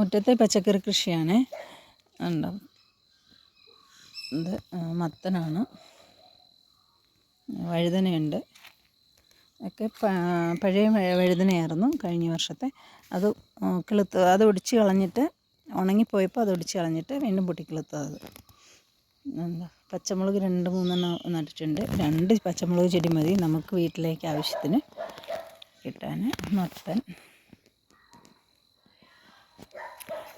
മുറ്റത്തെ പച്ചക്കറി കൃഷിയാണ്. ഉണ്ടാവും ഇത് മത്തനാണ്. വഴുതനയുണ്ട്. ഒക്കെ പഴയ വഴുതനയായിരുന്നു കഴിഞ്ഞ വർഷത്തെ. അത് കിളുത്ത് അത് ഒടിച്ച് കളഞ്ഞിട്ട് ഉണങ്ങിപ്പോയപ്പോൾ അത് ഒടിച്ച് കളഞ്ഞിട്ട് വീണ്ടും പൊട്ടിക്കിളുത്തത്. എന്താ പച്ചമുളക് രണ്ട് മൂന്നെണ്ണം നട്ടിട്ടുണ്ട്. രണ്ട് പച്ചമുളക് ചെടി മതി നമുക്ക് വീട്ടിലേക്ക് ആവശ്യത്തിന് കിട്ടാൻ. മത്തൻ.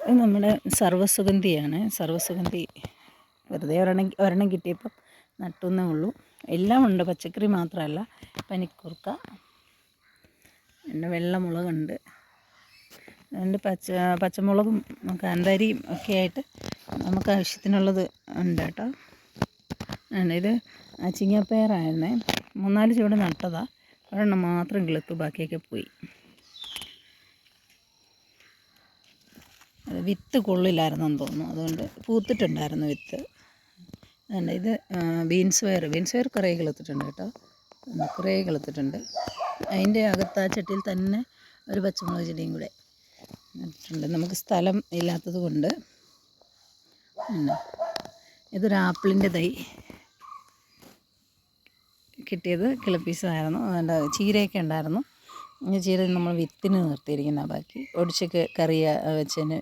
ഇത് നമ്മുടെ സർവസുഗന്ധിയാണ്. സർവസുഗന്ധി വെറുതെ ഒരെണ്ണം ഒരെണ്ണം കിട്ടിയപ്പം നട്ടുന്നേ ഉള്ളൂ. എല്ലാം ഉണ്ട്. പച്ചക്കറി മാത്രമല്ല പനിക്കൂർക്ക പിന്നെ വെള്ളമുളകുണ്ട്. അതുകൊണ്ട് പച്ച പച്ചമുളകും കാന്താരിയും ഒക്കെ ആയിട്ട് നമുക്ക് ആവശ്യത്തിനുള്ളത് ഉണ്ട് കേട്ടോ. ഇത് ചിങ്ങപ്പയറായിരുന്നേ. മൂന്നാൽ ചുവട് നട്ടതാണ് ഒരെണ്ണം മാത്രം കിളുത്തു ബാക്കിയൊക്കെ പോയി. വിത്ത് കൊള്ളില്ലായിരുന്നെന്ന് തോന്നുന്നു. അതുകൊണ്ട് പൂത്തിട്ടുണ്ടായിരുന്നു വിത്ത്. അതുകൊണ്ട് ഇത് ബീൻസ് വയർ ബീൻസ് വയർ കുറേ കിളുത്തിട്ടുണ്ട് കേട്ടോ. കുറേ കിളുത്തിട്ടുണ്ട്. അതിന്റെ അകത്ത് ആ ചട്ടിയിൽ തന്നെ ഒരു പച്ചമുളക് ചെടിയും കൂടെ നട്ടിട്ടുണ്ട് നമുക്ക് സ്ഥലം ഇല്ലാത്തത് കൊണ്ട്. ഇതൊരു ആപ്പിളിന്റെ തൈ കിട്ടിയത് കിളപ്പീസായിരുന്നു അതുകൊണ്ട് ചീരയൊക്കെ ഉണ്ടായിരുന്നു. ചീര നമ്മൾ വിത്തിന് നിർത്തിയിരിക്കുന്ന. ബാക്കി ഒടിച്ച് കറി വെച്ചതിന്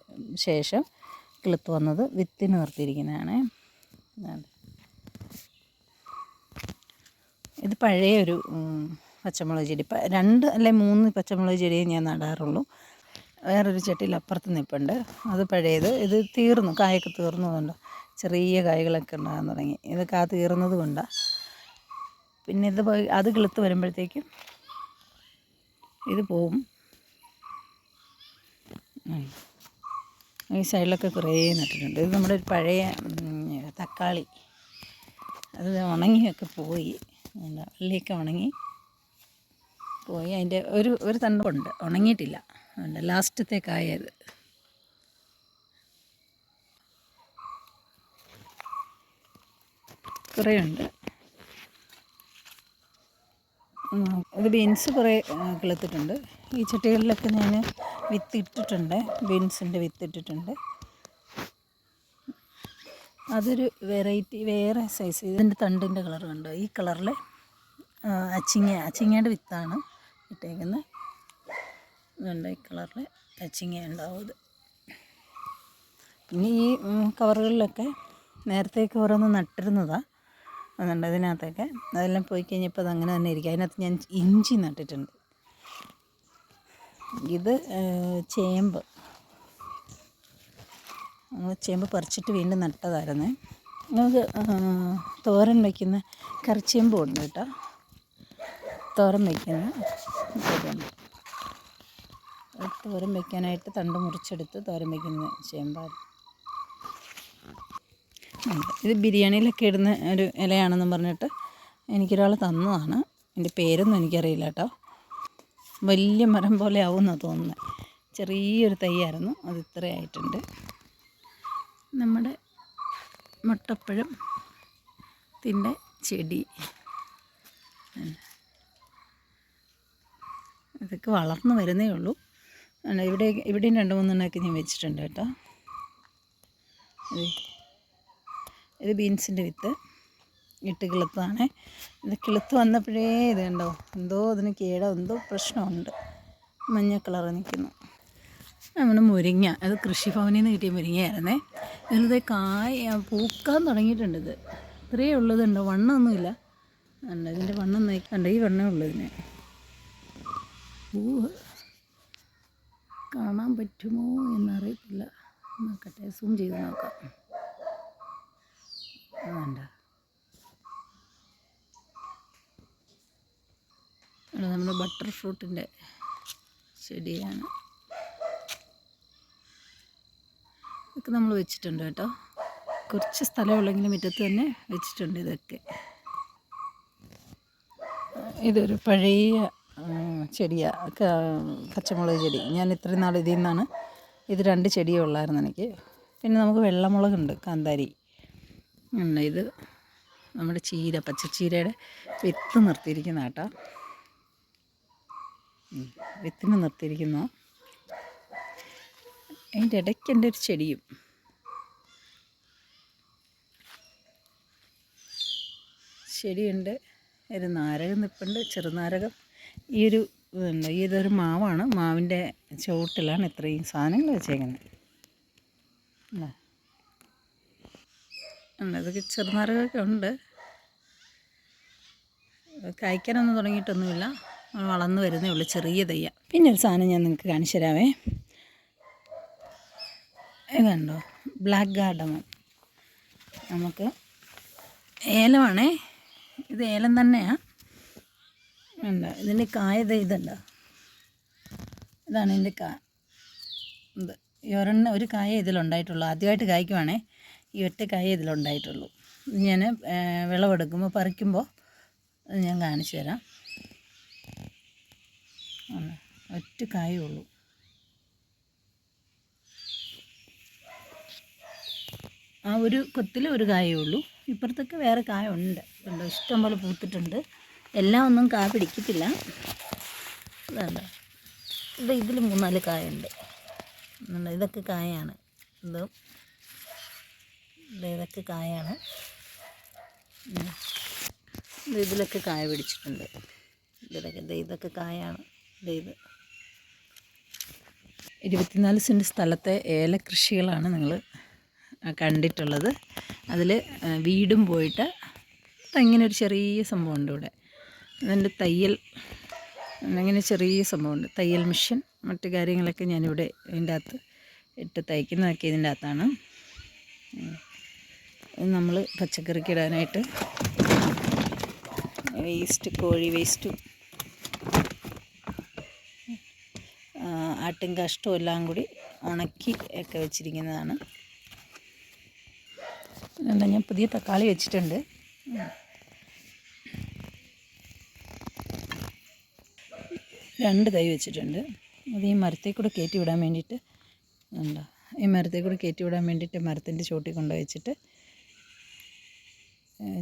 ശേഷം കിളുത്ത് വന്നത് വിത്തിന് നിർത്തിയിരിക്കുന്നതാണ്. ഇത് പഴയ ഒരു പച്ചമുളക് ചെടി. രണ്ട് അല്ലെ മൂന്ന് പച്ചമുളക് ചെടിയെ ഞാൻ നടാറുള്ളൂ. വേറൊരു ചട്ടിയിൽ അപ്പുറത്ത് നിൽപ്പുണ്ട് അത് പഴയത്. ഇത് തീർന്നു. കായൊക്കെ തീർന്നതുകൊണ്ട് ചെറിയ കായകളൊക്കെ ഉണ്ടാകാൻ തുടങ്ങി. ഇത് കാ തീർന്നത് കൊണ്ടാണ് പിന്നെ ഇത് അത് കിളുത്ത് വരുമ്പോഴത്തേക്കും ഇത് പോവും. ഈ സൈഡിലൊക്കെ കുറേ നട്ടിട്ടുണ്ട്. ഇത് നമ്മുടെ ഒരു പഴയ തക്കാളി. അത് ഉണങ്ങിയൊക്കെ പോയി. വള്ളിയൊക്കെ ഉണങ്ങി പോയി. അതിന്റെ ഒരു ഒരു തണ്ടുണ്ട് ഉണങ്ങിയിട്ടില്ല. ഉണ്ട് ലാസ്റ്റത്തെ കായത് കുറേ ഉണ്ട് ഇത് ബീൻസ് കുറേ കിളുത്തിട്ടുണ്ട്. ഈ ചട്ടികളിലൊക്കെ ഞാൻ വിത്ത് ഇട്ടിട്ടുണ്ട് ബീൻസിന്റെ വിത്ത് ഇട്ടിട്ടുണ്ട് അതൊരു വെറൈറ്റി വേറെ സൈസ്. ഇതിന്റെ തണ്ടിന്റെ കളർ കണ്ടോ? ഈ കളറിൽ അച്ചിങ്ങ അച്ചിങ്ങയുടെ വിത്താണ് ഇട്ടേക്കുന്നത്. ഇതുണ്ട് ഈ കളറിൽ അച്ചിങ്ങ ഉണ്ടാവും ഇത്. പിന്നെ ഈ കവറുകളിലൊക്കെ നേരത്തേക്ക് ഓരോന്ന് നട്ടിരുന്നതാണ് അതുണ്ട് അതിനകത്തൊക്കെ. അതെല്ലാം പോയി കഴിഞ്ഞപ്പോൾ അതങ്ങനെ തന്നെ ഇരിക്കും. അതിനകത്ത് ഞാൻ ഇഞ്ചി നട്ടിട്ടുണ്ട്. ഇത് ചേമ്പ്. ചേമ്പ് പറിച്ചിട്ട് വീണ്ടും നട്ടതായിരുന്നു. നമുക്ക് തോരൻ വയ്ക്കുന്ന കറിച്ചേമ്പ് ഉണ്ട് കേട്ടോ. തോരൻ വയ്ക്കുന്ന തോരൻ വയ്ക്കാനായിട്ട് തണ്ട് മുറിച്ചെടുത്ത് തോരൻ വയ്ക്കുന്ന ചേമ്പായിരുന്നു ഉണ്ട്. ഇത് ബിരിയാണിയിലൊക്കെ ഇടുന്ന ഒരു ഇലയാണെന്ന് പറഞ്ഞിട്ട് എനിക്കൊരാൾ തന്നതാണ്. എന്റെ പേരൊന്നും എനിക്കറിയില്ല കേട്ടോ. വലിയ മരം പോലെ ആവുമെന്നാണ് തോന്നുന്നത് ചെറിയൊരു തൈയായിരുന്നു. അത് ഇത്രയായിട്ടുണ്ട്. നമ്മുടെ മുട്ടപ്പഴം ത്തിന്റെ ചെടി. ഇതൊക്കെ വളർന്നു വരുന്നേ ഉള്ളൂ. ഇവിടെ ഇവിടെയും രണ്ട് മൂന്നെണ്ണമൊക്കെ ഞാൻ വെച്ചിട്ടുണ്ട് കേട്ടോ. ഇത് ബീൻസിന്റെ വിത്ത് ഇട്ട് കിളുത്താണ് ഇത് കിളുത്ത് വന്നപ്പോഴേ ഇത് കണ്ടോ? എന്തോ അതിന് കേടോ എന്തോ പ്രശ്നമുണ്ട്. മഞ്ഞ കളർ നിൽക്കുന്നു. നമ്മുടെ മുരിങ്ങ. അത് കൃഷിഭവനിൽ നിന്ന് കിട്ടിയ മുരിങ്ങയായിരുന്നേ. ഇതിലത് കായ പൂക്കാൻ തുടങ്ങിയിട്ടുണ്ട് ഇത്. ഇത്രയേ ഉള്ളതുണ്ടോ? വണ്ണമൊന്നുമില്ല. ഉണ്ട് ഇതിന്റെ വണ്ണം നോക്കണ്ട ഈ വണ്ണേ ഉള്ളൂ ഇതിന്. കാണാൻ പറ്റുമോ എന്നറിയത്തില്ല. നോക്കട്ടെ സൂം ചെയ്ത് നോക്കാം. വേണ്ട നമ്മുടെ ബട്ടർ ഫ്രൂട്ടിന്റെ ചെടിയാണ്. ഇതൊക്കെ നമ്മൾ വെച്ചിട്ടുണ്ട് കേട്ടോ. കുറച്ച് സ്ഥലമുള്ളെങ്കിലും മുറ്റത്ത് തന്നെ വെച്ചിട്ടുണ്ട് ഇതൊക്കെ. ഇതൊരു പഴയ ചെടിയാണ് പച്ചമുളക് ചെടി. ഞാൻ ഇത്രയും നാൾ ഇതിൽ നിന്നാണ് ഇത് രണ്ട് ചെടിയേ ഉള്ളായിരുന്നു എനിക്ക്. പിന്നെ നമുക്ക് വെള്ളമുളകുണ്ട് കാന്താരി. ഉണ്ട്. ഇത് നമ്മുടെ ചീര പച്ചച്ചീരയുടെ വിത്ത് നിർത്തിയിരിക്കുന്ന കേട്ടോ വിത്തിന് നിർത്തിയിരിക്കുന്നു. അതിന്റെ ഇടയ്ക്ക് എന്റെ ഒരു ചെടിയും. ചെടിയുണ്ട്. ഒരു നാരകം നിൽപ്പുണ്ട് ചെറുനാരകം. ഈ ഒരു ഇതുണ്ട് ഇതൊരു മാവാണ്. മാവിന്റെ ചുവട്ടിലാണ് ഇത്രയും സാധനങ്ങൾ വെച്ചേക്കുന്നത്. അല്ലേ ഇതൊക്കെ ചെറുനാരകമൊക്കെ ഉണ്ട്. കായ്ക്കാനൊന്നും തുടങ്ങിയിട്ടൊന്നുമില്ല. വളർന്നു വരുന്നേ ഉള്ളൂ ചെറിയ തയ്യ. പിന്നെ ഒരു സാധനം ഞാൻ നിങ്ങൾക്ക് കാണിച്ചു തരാവേ. ഇതുണ്ടോ ബ്ലാക്ക് ഗാർഡമൺ നമുക്ക് ഏലമാണേ. ഇത് ഏലം തന്നെയാണ് ഉണ്ട് ഇതിന്റെ കായ ഇതുണ്ട്? ഇതാണ് ഇതിന്റെ കാ ഇത്. ഒരെണ്ണ ഒരു കായ ഇതിലുണ്ടായിട്ടുള്ളൂ. ആദ്യമായിട്ട് കായ്ക്കുവാണേ. ഈ ഒറ്റ കായ ഇതിലുണ്ടായിട്ടുള്ളൂ. ഇത് ഞാൻ വിളവെടുക്കുമ്പോൾ പറിക്കുമ്പോൾ ഞാൻ കാണിച്ചു തരാം. ഒറ്റ കായേ ഉള്ളൂ. ആ ഒരു കൊത്തിൽ ഒരു കായേ ഉള്ളൂ. ഇപ്പുറത്തൊക്കെ വേറെ കായ ഉണ്ട് കണ്ടോ? ഇഷ്ടം പോലെ പൂത്തിട്ടുണ്ട്. എല്ലാം ഒന്നും കാ പിടിക്കത്തില്ല. ഇതുണ്ട്? ഇത് ഇതിൽ മൂന്നാൽ കായുണ്ട്. ഇതൊക്കെ കായാണ്. എന്തോ ഇതൊക്കെ കായാണ്. ഇതിലൊക്കെ കായ പിടിച്ചിട്ടുണ്ട്. ഇതിലൊക്കെ ഇതൊക്കെ കായാണ്. ഇത്. ഇരുപത്തിനാല് സെന്റ് സ്ഥലത്തെ ഏലകൃഷികളാണ് നിങ്ങൾ കണ്ടിട്ടുള്ളത്. അതിൽ വീടും പോയിട്ട് ഇങ്ങനെ ഒരു ചെറിയ സംഭവമുണ്ട് ഇവിടെ. അതിന്റെ തയ്യൽ അങ്ങനെ ചെറിയ സംഭവമുണ്ട്. തയ്യൽ മെഷീൻ മറ്റു കാര്യങ്ങളൊക്കെ ഞാനിവിടെ ഇതിന്റെ അകത്ത് ഇട്ട് തയ്ക്കുന്നതൊക്കെ ഇതിന്റെ അകത്താണ്. നമ്മൾ പച്ചക്കറിക്ക് ഇടാനായിട്ട് വേസ്റ്റ് കോഴി വേസ്റ്റും ആട്ടും കാഷ്ടവും എല്ലാം കൂടി ഉണക്കി ഒക്കെ വെച്ചിരിക്കുന്നതാണ്. എന്താ ഞാൻ പുതിയ തക്കാളി വെച്ചിട്ടുണ്ട്. രണ്ട് തൈ വെച്ചിട്ടുണ്ട്. അത് ഈ മരത്തിൽ കൂടെ കയറ്റി വിടാൻ വേണ്ടിയിട്ട് എന്താ ഈ മരത്തിൽ കൂടെ കയറ്റി വിടാൻ വേണ്ടിയിട്ട് മരത്തിന്റെ ചോട്ടിൽ കൊണ്ട് വെച്ചിട്ട് ഏഹ്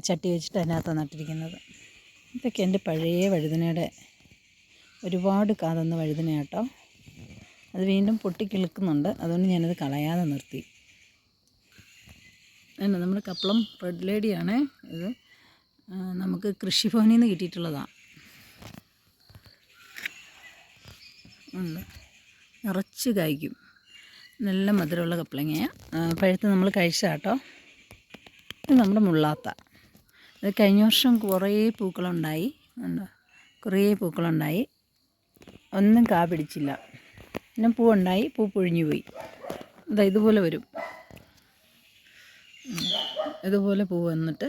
ചട്ടി വെച്ചിട്ട് അതിനകത്ത് നട്ടിരിക്കുന്നത്. ഇതൊക്കെ എന്റെ പഴയ വഴുതനയുടെ ഒരുപാട് കാതന്ന വഴുതന കേട്ടോ അത് വീണ്ടും പൊട്ടിക്കിളുക്കുന്നുണ്ട് അതുകൊണ്ട് ഞാനത് കളയാതെ നിർത്തി. അല്ല നമ്മുടെ കപ്പളം റെഡ് ലേഡിയാണ് ഇത്. നമുക്ക് കൃഷിഭവനിൽ നിന്ന് കിട്ടിയിട്ടുള്ളതാണ് നിറച്ച് കായ്ക്കും. നല്ല മധുരമുള്ള കപ്പളങ്ങയാണ് പഴുത്ത് നമ്മൾ കഴിച്ചാട്ടോ ഇത് നമ്മുടെ മുള്ളാത്ത. ഇത് കഴിഞ്ഞ വർഷം കുറേ പൂക്കളുണ്ടായി. കുറേ പൂക്കളുണ്ടായി. ഒന്നും കാ പിടിച്ചില്ല. പിന്നെ പൂവുണ്ടായി. പൂ പൊഴിഞ്ഞു പോയി. അതാ ഇതുപോലെ വരും. ഇതുപോലെ പൂ വന്നിട്ട്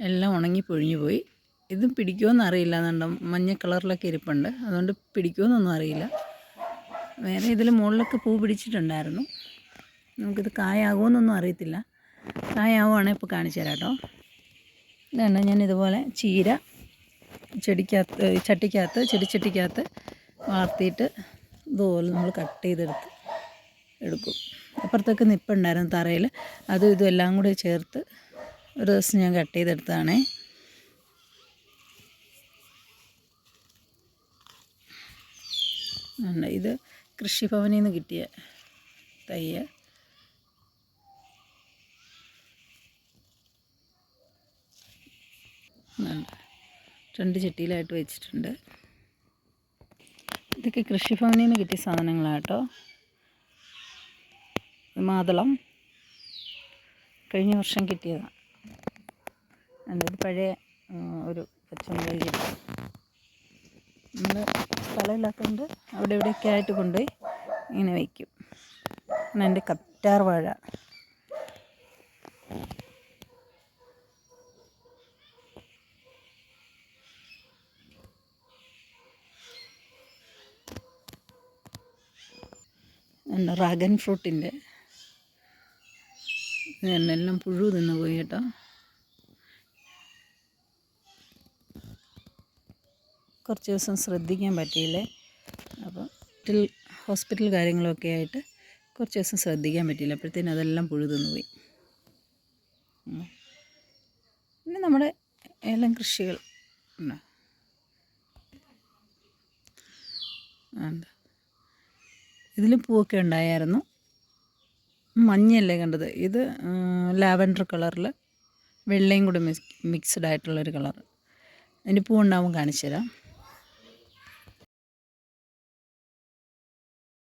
എല്ലാം ഉണങ്ങി പൊഴിഞ്ഞു പോയി. ഇത് പിടിക്കുമെന്ന് അറിയില്ല. എന്നുണ്ടോ മഞ്ഞ കളറിലൊക്കെ ഇരിപ്പുണ്ട്. അതുകൊണ്ട് പിടിക്കുമെന്നൊന്നും അറിയില്ല. വേറെ ഇതിൽ മുകളിലൊക്കെ പൂ പിടിച്ചിട്ടുണ്ടായിരുന്നു. നമുക്കിത് കായാകുമെന്നൊന്നും അറിയത്തില്ല. കായാവുകയാണെങ്കിൽ ഇപ്പോൾ കാണിച്ചു തരാം കേട്ടോ. ഇതാണ് ഞാൻ ഇതുപോലെ ചീര ചെടിക്കകത്ത് ചട്ടിക്കകത്ത് ചെടിച്ചട്ടിക്കകത്ത് വളർത്തിയിട്ട് ഇതുപോലെ നമ്മൾ കട്ട് ചെയ്തെടുത്ത് എടുക്കും. അപ്പുറത്തൊക്കെ നിപ്പുണ്ടായിരുന്നു തറയിൽ. അതും ഇതും കൂടി ചേർത്ത് ഒരു ദിവസം ഞാൻ കട്ട് ചെയ്തെടുത്തതാണേ. ഇത് കൃഷിഭവനിൽ നിന്ന് കിട്ടിയ തയ്യ ഉണ്ട്. രണ്ട് ചട്ടിയിലായിട്ട് വെച്ചിട്ടുണ്ട്. ഇതൊക്കെ കൃഷിഭവനിൽ നിന്ന് കിട്ടിയ സാധനങ്ങളാട്ടോ. മാതളം. കഴിഞ്ഞ വർഷം കിട്ടിയതാണ് അതായത് പഴയ ഒരു പച്ചമുളക് നമ്മൾ സ്ഥലമില്ലാത്തതുകൊണ്ട് അവിടെ ഇവിടെയൊക്കെ ആയിട്ട് കൊണ്ടുപോയി ഇങ്ങനെ വയ്ക്കും എന്റെ കറ്റാർ വാഴ. ഡ്രാഗൺ ഫ്രൂട്ടിന്റെ എല്ലാം പുഴു തിന്ന് പോയി കേട്ടോ. കുറച്ച് ദിവസം ശ്രദ്ധിക്കാൻ പറ്റിയില്ലേ? അപ്പോൾ ഹോസ്പിറ്റൽ ഹോസ്പിറ്റൽ കാര്യങ്ങളൊക്കെ ആയിട്ട് കുറച്ച് ദിവസം ശ്രദ്ധിക്കാൻ പറ്റിയില്ല. അപ്പോഴത്തേനും അതെല്ലാം പുഴു തിന്ന് പോയി. ഉം. പിന്നെ നമ്മുടെ ഏലം കൃഷികൾ. ഉണ്ടോ ഉണ്ട്. ഇതിൽ പൂവൊക്കെ ഉണ്ടായിരുന്നു മഞ്ഞയല്ലേ കണ്ടത്? ഇത് ലാവൻഡർ കളറിൽ വെള്ളയും കൂടി മിക്സ് മിക്സ്ഡ് ആയിട്ടുള്ളൊരു കളർ അതിന്റെ പൂ ഉണ്ടാവും കാണിച്ചു തരാം